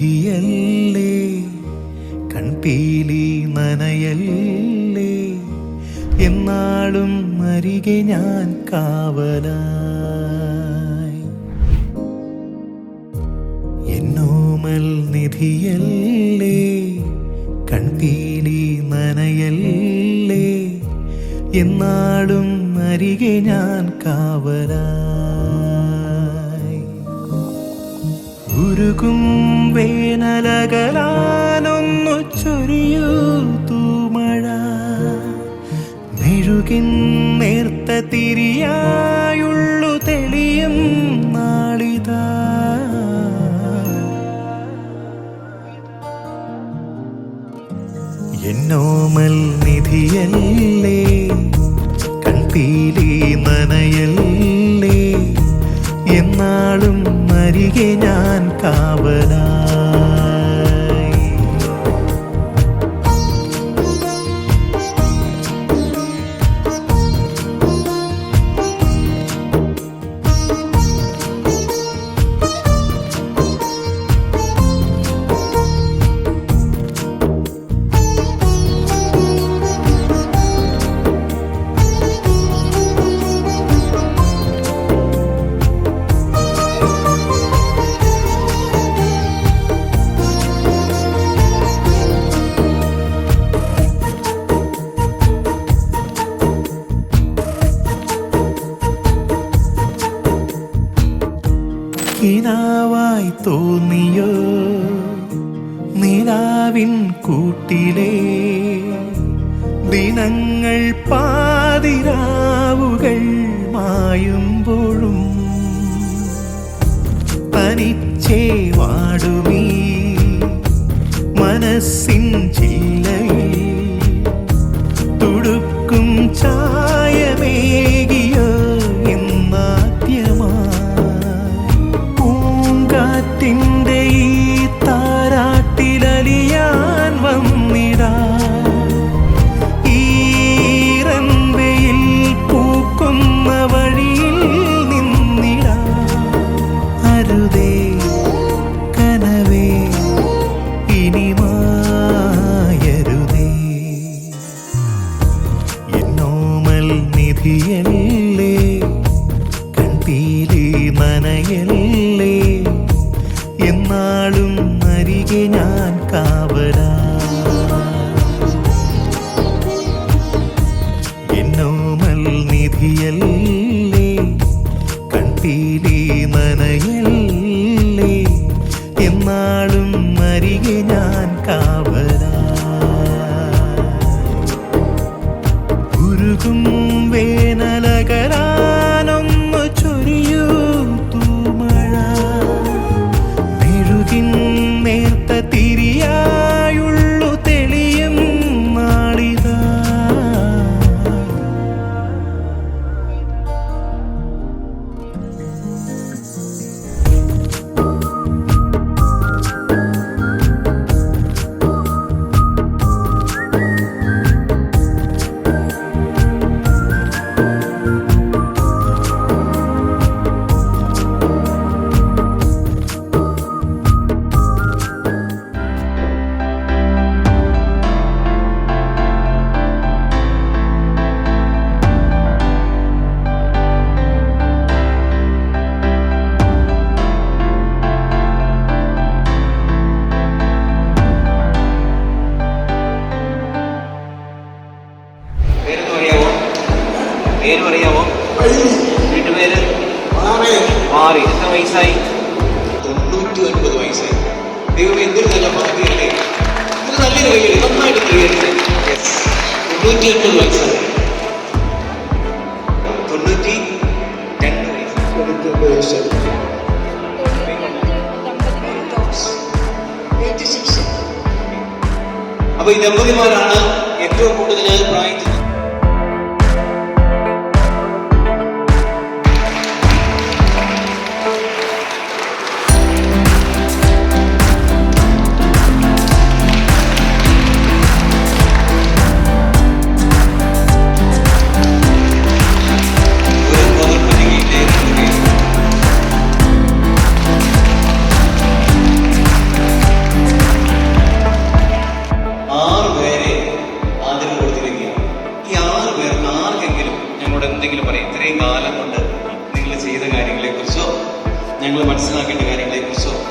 നിധിയല്ലേ കൺപീലി നനയല്ലേ? എന്നാളും അരികെ ഞാൻ കാവലായി. എന്നോമൽ നിധിയല്ലേ? കൺപീലി നനയല്ലേ? എന്നാളും അരികെ ഞാൻ കാവലായി. ഉരുകും വേനലകലാനൊന്നു ചൊരിയൂ തൂമഴ. മെഴുകിൻ നേർത്ത തിരിയായുള്ളു തെളിയും നാളിത. എന്നോമൽ നിധിയല്ലേ കൺപീലി നനയല്ലേ എന്നാളും അരികെ കിനാവായി തോന്നിയോ? നിലാവിൻ കൂട്ടിലേ ദിനങ്ങൾ പാതിരാവുകൾ മായുമ്പോഴും തനിച്ചേ വാടുമീ മനസ്സിൻ ചില്ലയിൽ തുടുക്കും ചായമേകിയോ തൊണ്ണൂറ്റി എട്ട് വയസ്സ്. തൊണ്ണൂറ്റി രണ്ട് വയസ്സ്. അപ്പൊ ഈ ദമ്പതിമാരാണ് ഏറ്റവും കൂടുതൽ പ്രായത്തിൽ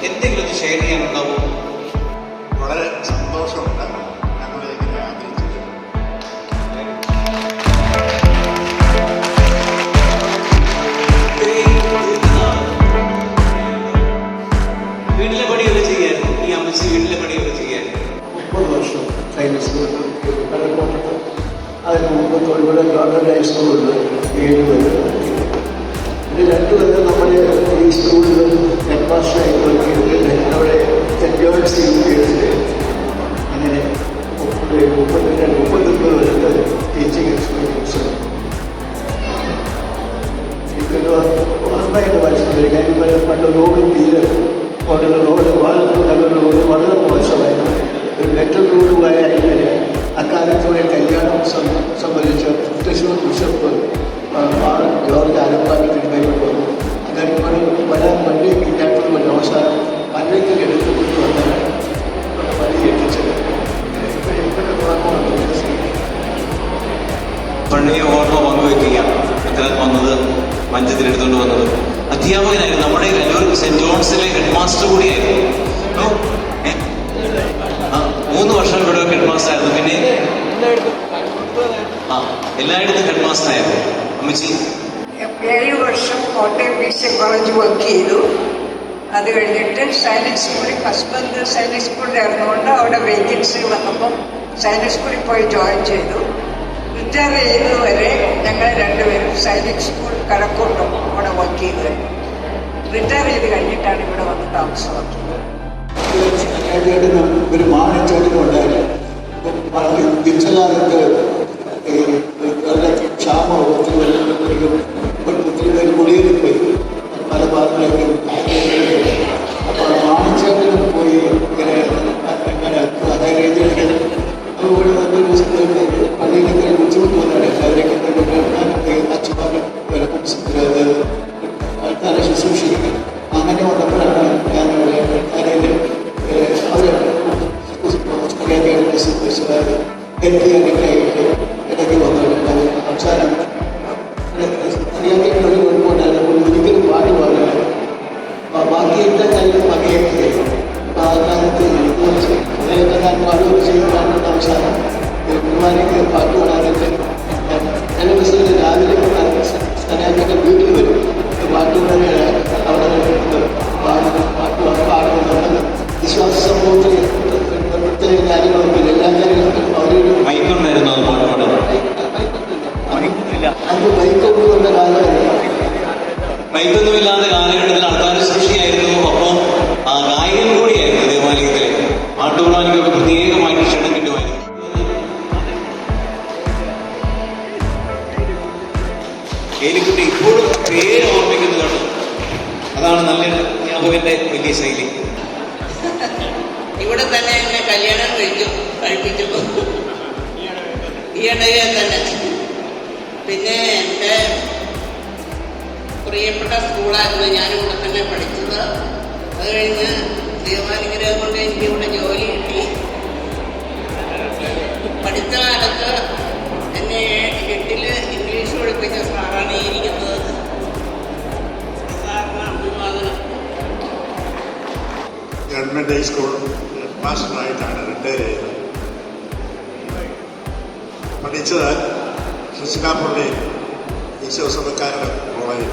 എന്തെങ്കിലും ഒന്ന് ഷെയർ ചെയ്യാനുണ്ടാവോ? വളരെ സന്തോഷമുണ്ട് ഞങ്ങളെ ഇങ്ങനെ ആദരിച്ചത് ഇത്രയും ദീർഘനാൾ വീട്ടിലെ പണിയൊക്കെ ചെയ്യായിരുന്നു. ഈ അമ്മച്ചി വീട്ടിലെ പണിയൊക്കെ ചെയ്യായിരുന്നു. മുപ്പത് വർഷം സൈനിക സ്കൂളിൽ കടക്കോട്ടത്ത് അതിന് മുമ്പ് തൊഴിലുടെ ഗവൺമെന്റ് ഹൈസ്കൂളിൽ ഏഴ് പേര് ഇത് രണ്ടുപേരും നമ്മുടെ ഈ സ്കൂളിൽ ഹെഡ് മാസ്റ്ററായി വർക്ക് എന്നോട് സെന്റ് ജോൺസ് യു പി എസിൽ അങ്ങനെ മുപ്പത്തി മുപ്പത്തൊമ്പത് വർഷത്തെ ടീച്ചിങ് എക്സ്പീരിയൻസ് ഇതൊരു നന്നായിട്ട് മനസ്സിലായി കാര്യം പണ്ട് റോഡ് തീരെ വളരെ റോഡ് നല്ല റോഡ് വളരെ മോശമായിരുന്നു ഒരു മെറ്റൽ റോഡ് പോയാൽ അക്കാലത്തോടെ കല്യാണം സംബന്ധിച്ച് തൃശ്ശൂർ ആ എല്ലായിടത്തും ഹെഡ് മാസ്റ്റർ ആയിരുന്നു അമ്മച്ചി? ഏഴ് വർഷം Kottayam P C college work ചെയ്തു. അത് കഴിഞ്ഞിട്ട് സൈനിക് സ്കൂളിൽ ഹസ്ബൻഡ് സൈനിക് സ്കൂളിലായിരുന്നുകൊണ്ട് അവിടെ വേക്കൻസി വന്നപ്പം സൈനിക് സ്കൂളിൽ പോയി ജോയിൻ ചെയ്തു. റിട്ടയർ ചെയ്യുന്നതുവരെ ഞങ്ങൾ രണ്ടുപേരും സൈനിക് സ്കൂൾ കടക്കൂട്ടും അവിടെ വർക്ക് ചെയ്തു റിട്ടയർ ചെയ്ത് കഴിഞ്ഞിട്ടാണ് ഇവിടെ വന്ന് താമസമാക്കിയത് ഒരു മാണിച്ചേട്ടനും ഉണ്ടായിരുന്നു எரிச்சலாக இருக்கிற க்ஷாம ஒருத்தர் ஒருத்தர் ஒளியிருப்பை பல பார்க்கலாம் একটা মিটিং হলো তো বাধ্যকালে ഏലിക്കുട്ടി ഇപ്പോഴും പേര് ഓർമ്മിക്കുന്നു കേട്ടോ അതാണ് നല്ല അധ്യാപകന്റെ വലിയ ശൈലി. ഇവിടെ തന്നെ എന്നെ കല്യാണം കഴിച്ചു കഴിപ്പിച്ചു ഈയിടയെ തന്നെ. പിന്നെ എന്റെ പ്രിയപ്പെട്ട സ്കൂളായിരുന്നു. ഞാനിവിടെ തന്നെ പഠിച്ചത്. അത് കഴിഞ്ഞ് ദൈവാനുഗ്രഹം കൊണ്ട് എനിക്ക് ഇവിടെ ജോലി കിട്ടി. പഠിച്ച ഗവൺമെന്റ് ഹൈസ്കൂൾ മാസ്റ്ററായിട്ടാണ് റിട്ടയർ ചെയ്തത്. പഠിച്ചത് ശിശുകാപ്പുള്ളി ഈശോസഭക്കാരുടെ കോളേജിൽ.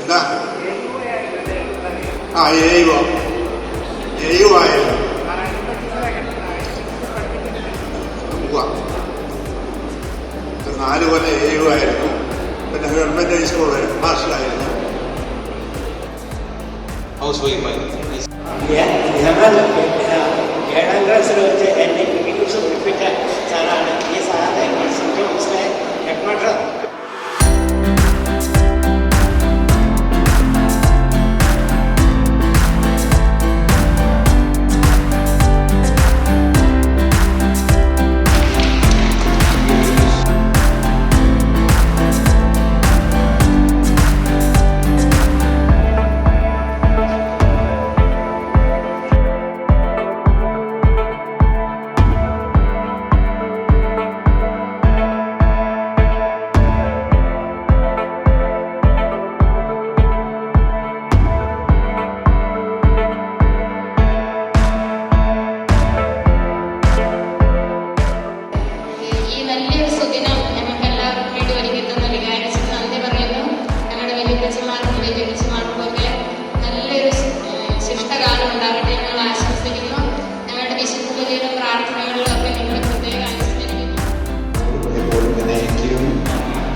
എന്താ? ആ എയുവോ എയുവായിരുന്നു നാല് കൊല്ലം എയുവായിരുന്നു പിന്നെ ഗവൺമെന്റ് ഹൈസ്കൂളിൽ മാസ്റ്ററായിരുന്നു goes way by. చాలా ఈ సహాయం సంఖ్య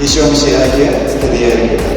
ഈശോ മിശിയാക്കിയ സ്തുതിയായിരിക്കട്ടെ